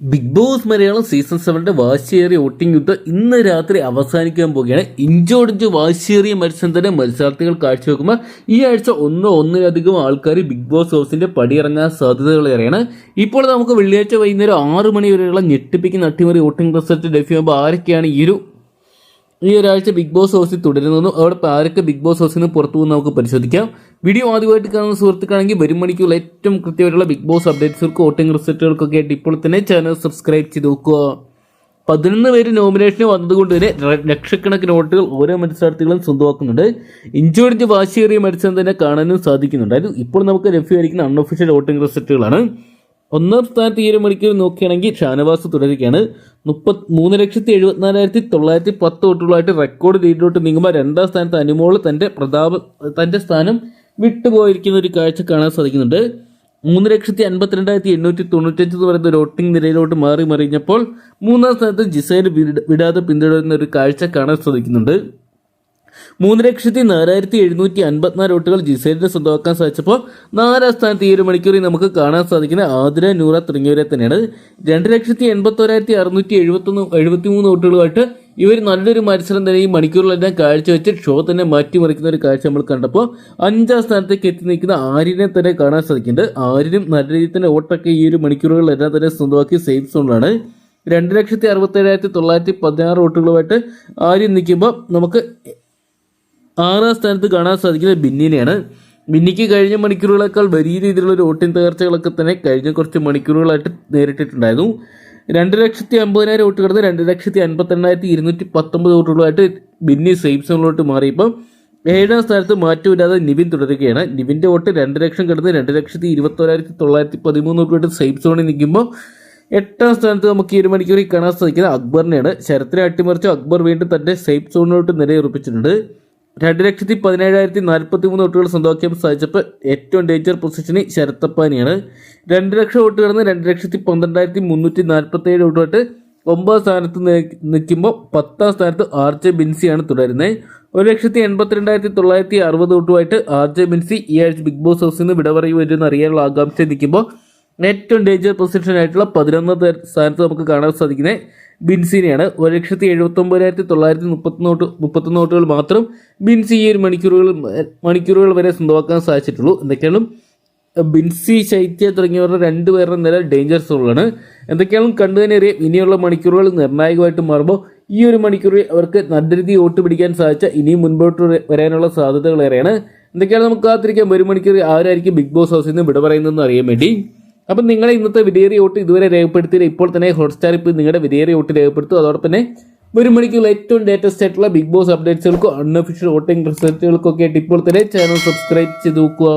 Big Boss Malayalam season സെവന്റെ വാശിയേറിയ voting യുദ്ധം ഇന്ന് രാത്രി അവസാനിക്കാൻ പോവുകയാണ്. ഇഞ്ചോടിഞ്ച് വാശിയേറിയ മത്സരം തന്നെ മത്സരാർത്ഥികൾ കാഴ്ചവെക്കുമ്പോൾ ഈ ആഴ്ച ഒന്നോ ഒന്നിലധികം ആൾക്കാർ ബിഗ് ബോസ് ഹൗസിന്റെ പടിയിറങ്ങാൻ സാധ്യതകളേറെയാണ് ഇപ്പോൾ നമുക്ക് വെള്ളിയാഴ്ച വൈകുന്നേരം ആറ് മണി വരെയുള്ള ഞെട്ടിപ്പിക്കുന്ന അട്ടിമറി വോട്ടിംഗ് റിസൾട്ട് ലഭ്യമാകുമ്പോൾ ആരൊക്കെയാണ് ഈ ഒരു ഈ ഒരാഴ്ച ബിഗ് ബോസ് ഹൗസിൽ തുടരുന്നതെന്നും അവിടെ ആരൊക്കെ ബിഗ് ബോസ് ഹൗസിൽ നിന്ന് പുറത്തു പോകുന്ന നമുക്ക് പരിശോധിക്കാം. വീഡിയോ ആദ്യമായിട്ട് കാണുന്ന സുഹൃത്തുക്കാണെങ്കിൽ വരും മണിക്കുള്ള ഏറ്റവും കൃത്യമായിട്ടുള്ള ബിഗ് ബോസ് അപ്ഡേറ്റ്സുകൾക്ക് വോട്ടിംഗ് റിസൾട്ടുകൾക്കൊക്കെ ആയിട്ട് ഇപ്പോൾ തന്നെ ചാനൽ സബ്സ്ക്രൈബ് ചെയ്ത് നോക്കുക. പതിനൊന്ന് പേര് നോമിനേഷന് വന്നതുകൊണ്ട് തന്നെ ലക്ഷക്കണക്കിന് വോട്ടുകൾ ഓരോ മത്സരാർത്ഥികളും സ്വന്തമാക്കുന്നുണ്ട്. ഇഞ്ചോടിഞ്ച് വാശിയേറിയ മത്സരം തന്നെ കാണാനും സാധിക്കുന്നുണ്ട്. അത് ഇപ്പോൾ നമുക്ക് ലഭ്യമായിരിക്കുന്ന അൺഒഫീഷ്യൽ വോട്ടിംഗ് റിസൾട്ടുകളാണ് ഒന്നാം സ്ഥാനത്ത് ഈ ഒരു മണിക്കൂർ നോക്കുകയാണെങ്കിൽ ഷാനവാസ് തുടരുകയാണ്. മുപ്പത്തി മൂന്ന് ലക്ഷത്തി എഴുപത്തിനാലായിരത്തി തൊള്ളായിരത്തി പത്ത് വോട്ടുകളായിട്ട് റെക്കോർഡ് ലീഡിലോട്ട് നീങ്ങുമ്പോൾ രണ്ടാം സ്ഥാനത്ത് അനുമോൾ തന്റെ പ്രതാപ തന്റെ സ്ഥാനം വിട്ടുപോയിരിക്കുന്ന ഒരു കാഴ്ച കാണാൻ സാധിക്കുന്നുണ്ട്. മൂന്ന് ലക്ഷത്തി അൻപത്തിരണ്ടായിരത്തി എണ്ണൂറ്റി തൊണ്ണൂറ്റഞ്ച് എന്ന് പറയുന്ന ഒരു വോട്ടിംഗ് നിരയിലോട്ട് മാറി മറിഞ്ഞപ്പോൾ മൂന്നാം സ്ഥാനത്ത് ജിസൈൽ വിടാതെ പിന്തുടരുന്ന ഒരു കാഴ്ച കാണാൻ സാധിക്കുന്നുണ്ട്. മൂന്ന് ലക്ഷത്തി നാലായിരത്തി എഴുന്നൂറ്റി അൻപത്തിനാല് വോട്ടുകൾ ജിസൈലിന് സ്വന്തമാക്കാൻ സാധിച്ചപ്പോൾ നാലാം സ്ഥാനത്ത് ഈ ഒരു മണിക്കൂറിൽ നമുക്ക് കാണാൻ സാധിക്കുന്ന ആതിര നൂറ തുടങ്ങിയവരെ തന്നെയാണ്. രണ്ട് ലക്ഷത്തി എൺപത്തോരായിരത്തി അറുന്നൂറ്റി എഴുപത്തൊന്ന് എഴുപത്തി മൂന്ന് വോട്ടുകളുമായിട്ട് ഇവർ നല്ലൊരു മത്സരം തന്നെ ഈ മണിക്കൂറിലെല്ലാം കാഴ്ചവെച്ച് ഷോ തന്നെ മാറ്റിമറിക്കുന്ന ഒരു കാഴ്ച നമ്മൾ കണ്ടപ്പോൾ അഞ്ചാം സ്ഥാനത്തേക്ക് എത്തി നിൽക്കുന്ന ആര്യനെ തന്നെ കാണാൻ സാധിക്കുന്നുണ്ട്. ആര്യനും നല്ല രീതിയിൽ തന്നെ വോട്ടൊക്കെ ഈ ഒരു മണിക്കൂറുകളെല്ലാം തന്നെ സ്വന്തമാക്കി സേഫ് സോണിലാണ്. രണ്ട് ലക്ഷത്തി അറുപത്തേഴായിരത്തി തൊള്ളായിരത്തി പതിനാറ് വോട്ടുകളുമായിട്ട് ആര്യം നിൽക്കുമ്പോൾ നമുക്ക് ആറാം സ്ഥാനത്ത് കാണാൻ സാധിക്കുന്നത് ബിന്നിനെയാണ്. ബിന്നിക്ക് കഴിഞ്ഞ മണിക്കൂറുകളേക്കാൾ വലിയ രീതിയിലുള്ള ഒരു വോട്ടിംഗ് തകർച്ചകളൊക്കെ തന്നെ കഴിഞ്ഞ കുറച്ച് മണിക്കൂറുകളായിട്ട് നേരിട്ടിട്ടുണ്ടായിരുന്നു. രണ്ട് ലക്ഷത്തി അമ്പതിനായിരം വോട്ട് കിടന്ന് രണ്ട് ലക്ഷത്തി അൻപത്തെണ്ണായിരത്തി ഇരുന്നൂറ്റി പത്തൊമ്പത് വോട്ടുകളായിട്ട് ബിന്നി സേഫ് സോണിലോട്ട് മാറിയപ്പോൾ ഏഴാം സ്ഥാനത്ത് മാറ്റമില്ലാതെ നിവിൻ തുടരുകയാണ്. നിവിന്റെ വോട്ട് രണ്ട് ലക്ഷം കിടന്ന് രണ്ട് ലക്ഷത്തി ഇരുപത്തോരായിരത്തി തൊള്ളായിരത്തി പതിമൂന്ന് വോട്ടുമായിട്ട് സേഫ് സോണിൽ നിൽക്കുമ്പോൾ എട്ടാം സ്ഥാനത്ത് നമുക്ക് ഈ ഒരു മണിക്കൂറിൽ കാണാൻ സാധിക്കുന്നത് അക്ബറിനെയാണ്. ശരത്തിനെ അട്ടിമറിച്ച് അക്ബർ വീണ്ടും തന്റെ സേഫ് സോണിലോട്ട് നിലയുറപ്പിച്ചിട്ടുണ്ട്. രണ്ട് ലക്ഷത്തി പതിനേഴായിരത്തി നാൽപ്പത്തി മൂന്ന് വോട്ടുകൾ സ്വന്തമാക്കിയാൽ സാധിച്ചപ്പോൾ ഏറ്റവും ഡേഞ്ചർ പൊസിഷന് ശരത്തപ്പാനിയാണ് രണ്ട് ലക്ഷം വോട്ട് കിടന്ന് രണ്ട് ലക്ഷത്തി പന്ത്രണ്ടായിരത്തി മുന്നൂറ്റി നാൽപ്പത്തി ഏഴ് വോട്ടുമായിട്ട് ഒമ്പതാം സ്ഥാനത്ത് നിൽക്കുമ്പോൾ പത്താം സ്ഥാനത്ത് ആർ ജെ ബിൻസിയാണ് തുടരുന്നത് ഒരു ലക്ഷത്തി എൺപത്തിരണ്ടായിരത്തി തൊള്ളായിരത്തി അറുപത് വോട്ടുമായിട്ട് ആർ ജെ ബിൻസി ഈ ആഴ്ച ബിഗ് ബോസ് ഹൗസിൽ നിന്ന് വിട പറയുമെന്ന് അറിയാനുള്ള ആകാംക്ഷ നിൽക്കുമ്പോൾ ഏറ്റവും ഡേഞ്ചർ പൊസിഷൻ ആയിട്ടുള്ള പതിനൊന്ന് സ്ഥാനത്ത് നമുക്ക് കാണാൻ സാധിക്കുന്നത് ബിൻസിനെയാണ്. ഒരു ലക്ഷത്തി എഴുപത്തി ഒമ്പതിനായിരത്തി തൊള്ളായിരത്തി മുപ്പത്തി നോട്ട് മുപ്പത്തൊന്ന് നോട്ടുകൾ മാത്രം ബിൻസി ഈ ഒരു മണിക്കൂറുകൾ മണിക്കൂറുകൾ വരെ സ്വന്തമാക്കാൻ സാധിച്ചിട്ടുള്ളൂ. എന്തൊക്കെയാണ് ബിൻസി ശൈത്യ തുടങ്ങിയവരുടെ രണ്ടുപേരുടെ നില ഡേഞ്ചർ സോളാണ് എന്തൊക്കെയാണ് കണ്ടു തന്നെ അറിയാം. ഇനിയുള്ള മണിക്കൂറുകൾ നിർണായകമായിട്ട് മാറുമ്പോൾ ഈ ഒരു മണിക്കൂറിൽ അവർക്ക് നല്ല രീതിയിൽ വോട്ട് പിടിക്കാൻ സാധിച്ച ഇനിയും മുൻപോട്ട് വരാനുള്ള സാധ്യതകൾ ഏറെയാണ്. എന്തൊക്കെയാണ് നമുക്ക് കാത്തിരിക്കാം. ഒരു മണിക്കൂർ ആരായിരിക്കും ബിഗ് ബോസ് ഹൗസിൽ നിന്ന് വിട പറയുന്നതെന്ന് അറിയാൻ വേണ്ടി. അപ്പം നിങ്ങളെ ഇന്നത്തെ വിലയേറിയ വോട്ട് ഇതുവരെ രേഖപ്പെടുത്തിയില്ല. ഇപ്പോൾ തന്നെ ഹോട്ട്സ്റ്റാർ ഇപ്പോൾ നിങ്ങളുടെ വിലയേറിയ വോട്ട് രേഖപ്പെടുത്തും. അതോടൊപ്പം തന്നെ ഒരു മണിക്കുള്ള ഏറ്റവും ലേറ്റസ്റ്റ് ആയിട്ടുള്ള ബിഗ് ബോസ് അപ്ഡേറ്റ്സുകൾക്കും അൺഒഫീഷ്യൽ വോട്ടിംഗ് റിസൾട്ടുകൾക്കൊക്കെ ആയിട്ട് ഇപ്പോൾ തന്നെ ചാനൽ സബ്സ്ക്രൈബ് ചെയ്ത് നോക്കുക.